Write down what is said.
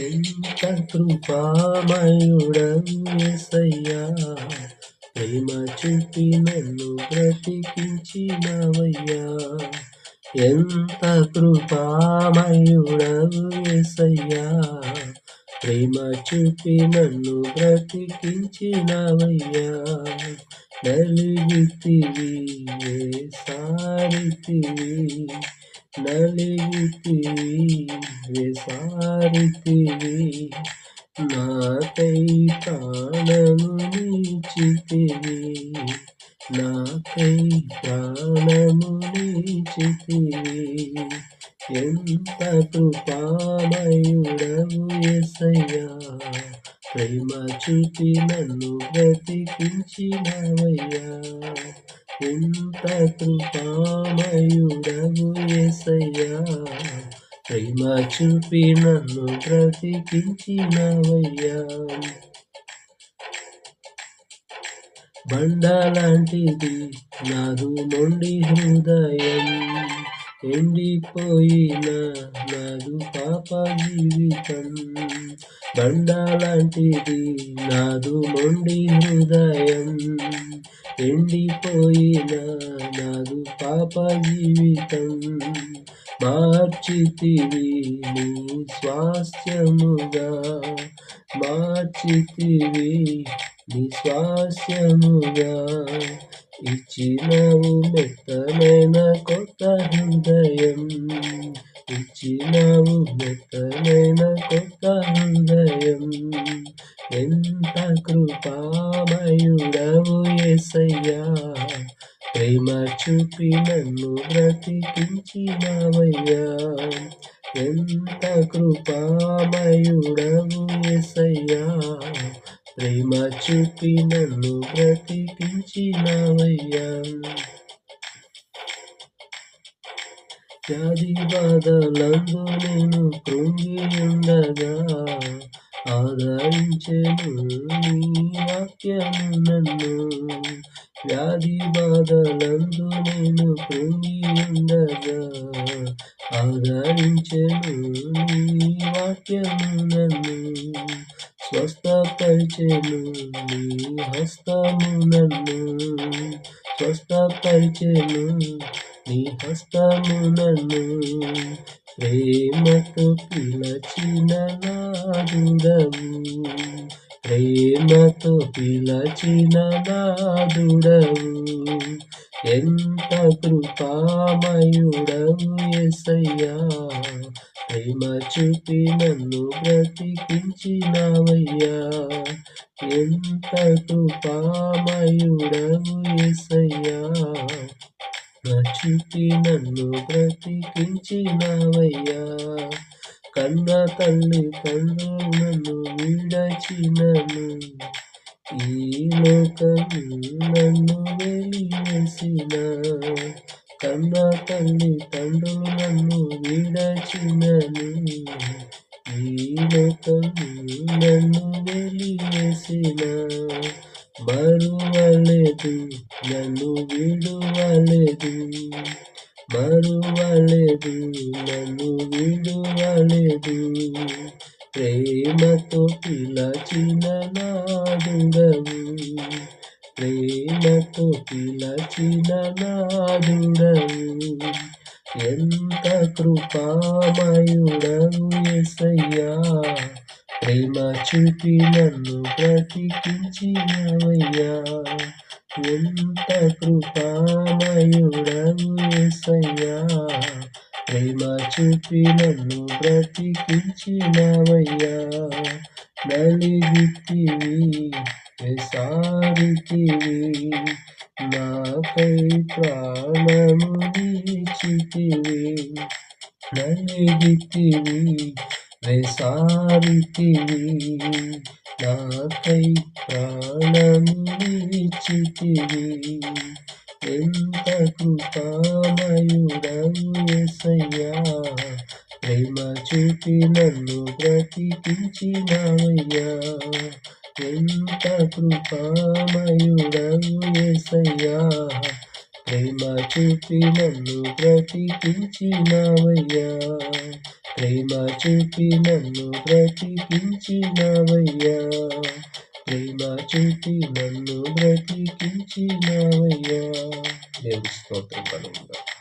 ఎంత కృపామయుడయ్యా ప్రేమ చూపి నన్ను బ్రతికించినవయ్యా. ఎంత కృపామయుడయ్యా ప్రేమ చూపి నన్ను బ్రతికించినవయ్యా. నలిగితివి సారితివి నలిగితివి విసారితివి నాకై ప్రాణము నీచితివి నాకై ప్రాణము నీచితివి ఎంత కృపామయుడవు ఎసయ్యా ప్రేమ చూపి నన్ను బ్రతికించినవయ్యా. ఎంత కృపామయుడవు ఎసయ్యా ప్రేమ చూపి నన్ను బ్రతికించినవయ్యా. బండలాంటిది నాదు మొండి హృదయం. ఎండిపోయిన నాదు పాప జీవితం బండలాంటిది నాదు మొండి హృదయం. ఎండిపోయిన నాదు పాప జీవితం మార్చితివి నీ స్వాస్థ్యముగా. మార్చితివి నీ స్వాస్థ్యముగా. ఇచ్చినవు మెట్టు ఎంత కృపామయుడవు ఎసయ్యా ప్రేమ చూపి నన్ను బ్రతికించినవయ్యా. ఎంత కృపామయుడవు ఎసయ్యా ప్రేమ చూపి నన్ను బ్రతికించినవయ్యా. వ్యాధి బాధలందు నేను కృంగి ఉండగా ఆదరించెను నీ వాక్యము నన్ను వ్యాధి బాధలందు నేను కృంగి ఉండగా ఆదరించెను నీ వాక్యము నన్ను స్వస్థపరిచెను నీ హస్తము నన్ను స్వస్థపరిచెను నీ హస్తము నన్ను ప్రేమతో పిలచిన నాదుడవు ప్రేమతో పిలచిన నాదుడవు ఎంత కృపామయుడవు ఎసయ్యా ప్రేమ చూపి నన్ను బ్రతికించినవయ్యా. ఎంత కృపామయుడవు ఎసయ్యా చూపి నన్ను బ్రతికించినవయ్యా. కన్న తల్లి తండ్రు విడచినను ఈ లోకము నన్ను వెలివేసిన. కన్న తల్లి తండ్రు నన్ను విడచినను ఈ లోకము నన్ను వెలివేసిన. మరువలేదు నన్ను విడువలేదు. మరువలేదు నన్ను విడువలేదు. ప్రేమతో పిలచిన నాదుడవు ప్రేమతో పిలచిన నాదుడవు. ఎంత కృపామయుడవు ఎసయ్యా ప్రేమ చూపి నన్ను బ్రతికించినవయ్యా. ఎంత కృపామయుడవు ఎసయ్యా ప్రేమ చూపి నన్ను బ్రతికించినవయ్యా. నలిగితివి సారితివి నాపై ప్రాణము నీచితివి నలిగితివి సారితివి నాకై ప్రాణమిచ్చితివి ఎంత కృపామయుడవు ప్రేమ చూపి నన్ను బ్రతికించినవయ్యా. ఎంత కృపామయుడవు ప్రేమ చూపి నన్ను బ్రతికించినవయ్యా. ప్రేమ చూపి నన్ను బ్రతికించినవయ్యా. ప్రేమ చూపి నన్ను బ్రతికించినవయ్యా. దేవుడి స్తోత్రం కలుగుగా